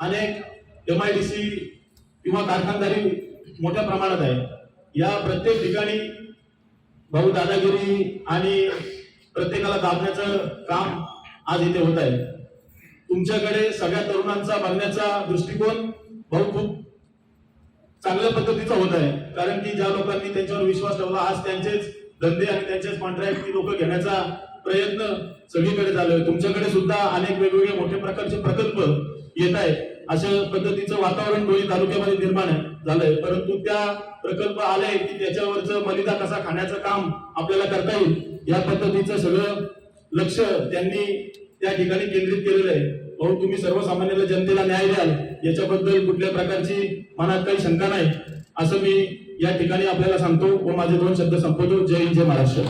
अनेक M I D C किंवा कारखानदारी मोठ्या प्रमाणात आहे. या प्रत्येक ठिकाणी भाऊ दादागिरी आणि प्रत्येकाला दाबण्याचं काम आज इथे होत आहे. तुमच्याकडे सगळ्या तरुणांचा बघण्याचा दृष्टिकोन भाऊ खूप चांगल्या पद्धतीचा होत आहे. कारण की ज्या लोकांनी त्यांच्यावर विश्वास ठेवला आज त्यांचेच धंदे आणि त्यांचेच कॉन्ट्रॅक्ट ती लोक घेण्याचा प्रयत्न सगळीकडे झालोय आहे. तुमच्याकडे सुद्धा अनेक वेगवेगळे मोठे प्रकारचे प्रकल्प येत आहेत. अशा पद्धतीचं वातावरण डोळी तालुक्यामध्ये निर्माण आहे- झालंय. परंतु त्या प्रकल्प आले की त्याच्यावरचं मलिदा कसा खाण्याचं काम आपल्याला करता येईल या पद्धतीचं सगळं लक्ष त्यांनी त्या ठिकाणी केंद्रित केलेलं आहे. भाऊ तुम्ही सर्वसामान्य जनतेला न्याय द्याल याच्याबद्दल कुठल्या प्रकारची मनात काही शंका नाही असं मी या ठिकाणी आपल्याला सांगतो व माझे दोन शब्द संपवतो. जय हिंद जय महाराष्ट्र.